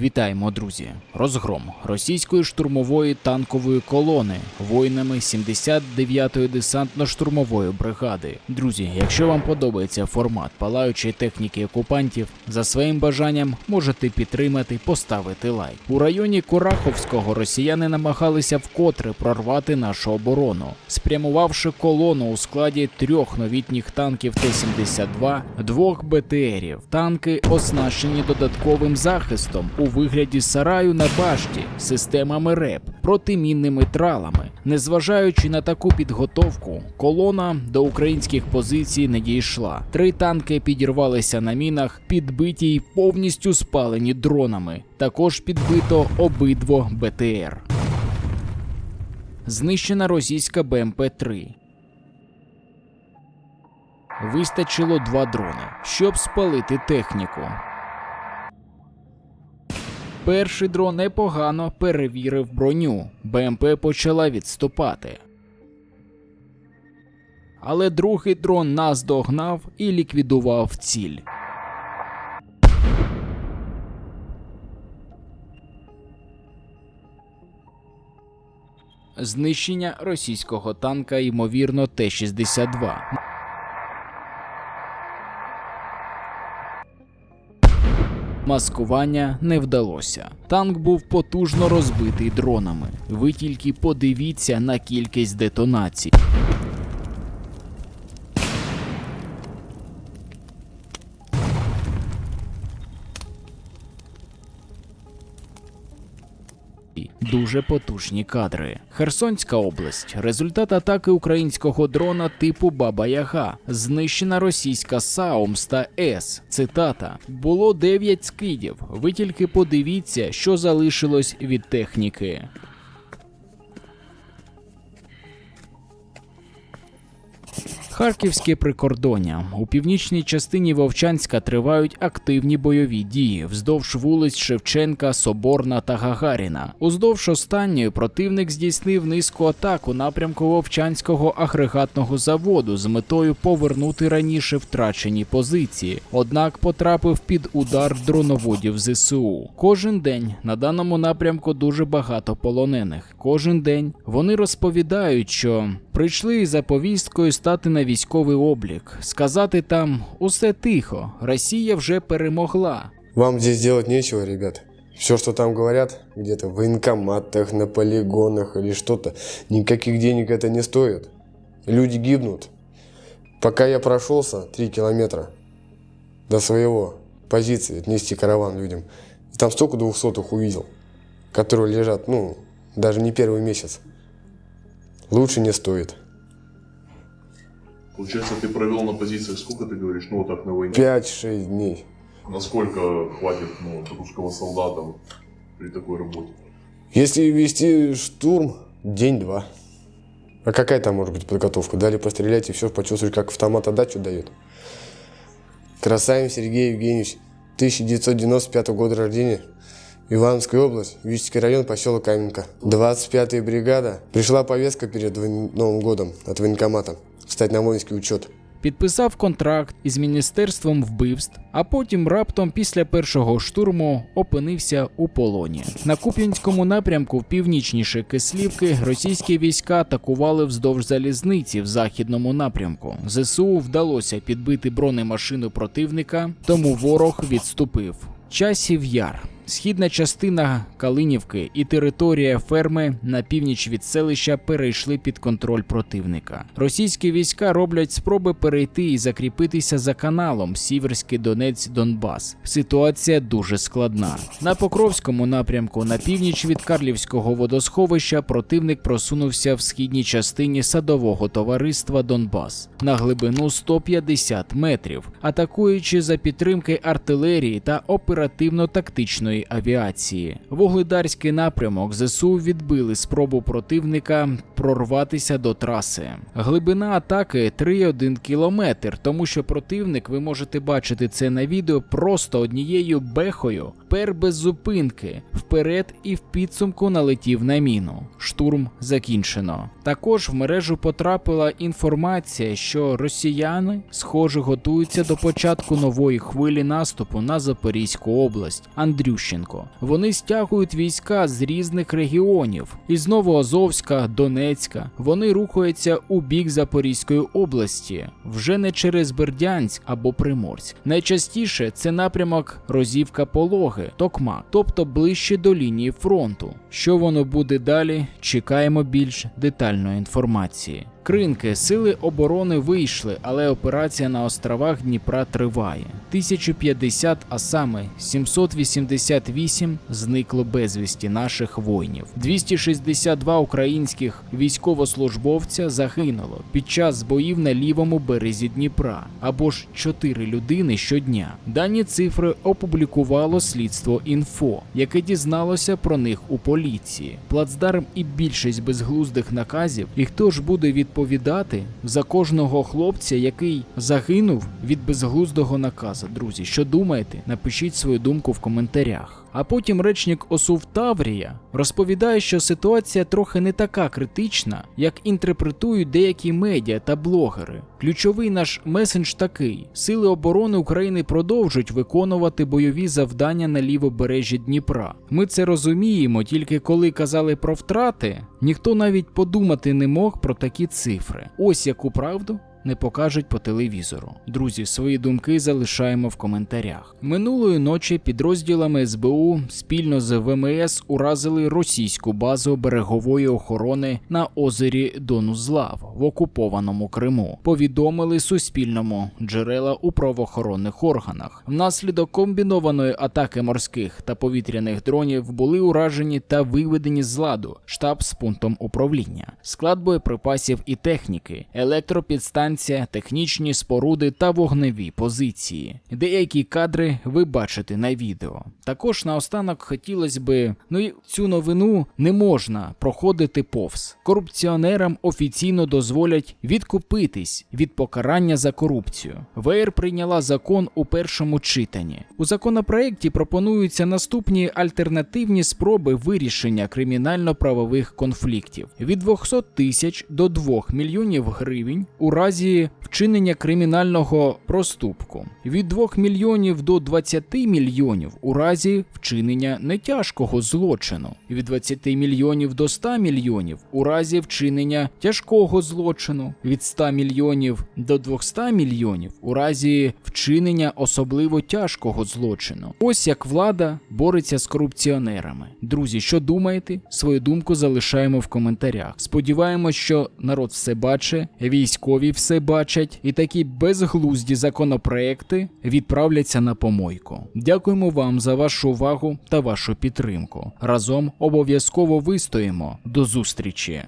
Вітаємо, друзі! Розгром російської штурмової танкової колони воїнами 79-ї десантно-штурмової бригади. Друзі, якщо вам подобається формат палаючої техніки окупантів, за своїм бажанням можете підтримати, поставити лайк. У районі Кураховського росіяни намагалися вкотре прорвати нашу оборону, спрямувавши колону у складі трьох новітніх танків Т-72, двох БТРів. Танки оснащені додатковим захистом у вигляді сараю на башті, системами РЕП, протимінними тралами. Незважаючи на таку підготовку, колона до українських позицій не дійшла. Три танки підірвалися на мінах, підбиті й повністю спалені дронами. Також підбито обидво БТР. Знищена російська БМП-3. Вистачило два дрони, щоб спалити техніку. Перший дрон непогано перевірив броню. БМП почала відступати. Але другий дрон нас догнав і ліквідував ціль. Знищення російського танка, ймовірно, Т-62. Маскування не вдалося. Танк був потужно розбитий дронами. Ви тільки подивіться на кількість детонацій. Дуже потужні кадри. Херсонська область. Результат атаки українського дрона типу Баба Яга. Знищена російська Саумс та С. Цитата: було 9 скидів. Ви тільки подивіться, що залишилось від техніки. Харківське прикордоння у північній частині Вовчанська тривають активні бойові дії вздовж вулиць Шевченка, Соборна та Гагаріна. Уздовж останньої противник здійснив низку атак у напрямку Вовчанського агрегатного заводу з метою повернути раніше втрачені позиції. Однак потрапив під удар дроноводів ЗСУ. Кожен день на даному напрямку дуже багато полонених. Кожен день вони розповідають, що прийшли за повісткою стати на військовий облік, сказати там усе тихо, Росія вже перемогла. Вам здесь делать нечего, ребят. Все, что там говорят, где-то в военкоматах, на полигонах или что-то, никаких денег это не стоит. Люди гибнут. Пока я прошелся 3 километра до своего позиции, отнести караван людям, там столько двухсотых увидел, которые лежат, ну, даже не первый месяц. Лучше не стоит. Получается, ты провел на позициях сколько ты говоришь, ну вот так на войне? 5-6 дней. Насколько хватит ну, русского солдата вот при такой работе? Если вести штурм, день-два. А какая там может быть подготовка? Дали пострелять и все, почувствовать, как автомат отдачу дает. Красавин Сергей Евгеньевич, 1995 года рождения, Ивановская область, Вический район, поселок Каменка. 25-я бригада. Пришла повестка перед Новым годом от военкомата. Встать на воинский учет. Підписав контракт із міністерством вбивств, а потім раптом після першого штурму опинився у полоні. На Куп'янському напрямку, в північніше Кислівки, російські війська атакували вздовж залізниці в західному напрямку. ЗСУ вдалося підбити бронемашину противника, тому ворог відступив. Часів яр. Східна частина Калинівки і територія ферми на північ від селища перейшли під контроль противника. Російські війська роблять спроби перейти і закріпитися за каналом Сіверський Донець Донбас. Ситуація дуже складна. На Покровському напрямку на північ від Карлівського водосховища противник просунувся в східній частині садового товариства Донбас на глибину 150 метрів, атакуючи за підтримки артилерії та оперативно-тактичної авіації. Вугледарський напрямок ЗСУ відбили спробу противника прорватися до траси. Глибина атаки 3,1 кілометр, тому що противник, ви можете бачити це на відео, просто однією бехою пер без зупинки, вперед і в підсумку налетів на міну. Штурм закінчено. Також в мережу потрапила інформація, що росіяни, схоже, готуються до початку нової хвилі наступу на Запорізьку область. Андрющенко. Вони стягують війська з різних регіонів із Новоазовська, Донецька. Вони рухаються у бік Запорізької області, вже не через Бердянськ або Приморськ. Найчастіше це напрямок Розівка Пологи, Токмак, тобто ближче до лінії фронту. Що воно буде далі? Чекаємо більш детальної інформації. Кринки сили оборони вийшли, але операція на островах Дніпра триває. 1050, а саме 788 зникло безвісті наших воїнів. 262 українських військовослужбовця загинуло під час боїв на лівому березі Дніпра або ж 4 людини щодня. Дані цифри опублікувало слідство інфо, яке дізналося про них у поліції. Плацдарм і більшість безглуздих наказів. І хто ж буде відповідати за кожного хлопця, який загинув від безглуздого наказу? Друзі, що думаєте? Напишіть свою думку в коментарях. А потім речник ОСУВ Таврія розповідає, що ситуація трохи не така критична, як інтерпретують деякі медіа та блогери. Ключовий наш месендж такий: Сили оборони України продовжують виконувати бойові завдання на лівобережжі Дніпра. Ми це розуміємо, тільки коли казали про втрати, ніхто навіть подумати не мог про такі цифри. Ось яку правду не покажуть по телевізору. Друзі, свої думки залишаємо в коментарях. Минулої ночі підрозділами СБУ спільно з ВМС уразили російську базу берегової охорони на озері Донузлав в окупованому Криму. Повідомили Суспільному джерела у правоохоронних органах. Внаслідок комбінованої атаки морських та повітряних дронів були уражені та виведені з ладу штаб з пунктом управління, склад боєприпасів і техніки, електропідстанція, технічні споруди та вогневі позиції. Деякі кадри ви бачите на відео. Також наостанок хотілося би, ну і цю новину не можна проходити повз. Корупціонерам офіційно дозволять відкупитись від покарання за корупцію. ВР прийняла закон у першому читанні. У законопроекті пропонуються наступні альтернативні спроби вирішення кримінально-правових конфліктів від 200 тисяч до 2 мільйонів гривень у разі вчинення кримінального проступку, від 2 мільйонів до 20 мільйонів у разі вчинення нетяжкого злочину, від 20 мільйонів до 100 мільйонів у разі вчинення тяжкого злочину, від 100 мільйонів до 200 мільйонів у разі вчинення особливо тяжкого злочину. Ось як влада бореться з корупціонерами. Друзі, що думаєте? Свою думку залишаємо в коментарях. Сподіваємось, що народ все бачить, військові все бачать, і такі безглузді законопроекти відправляться на помойку. Дякуємо вам за вашу увагу та вашу підтримку. Разом обов'язково вистоїмо. До зустрічі!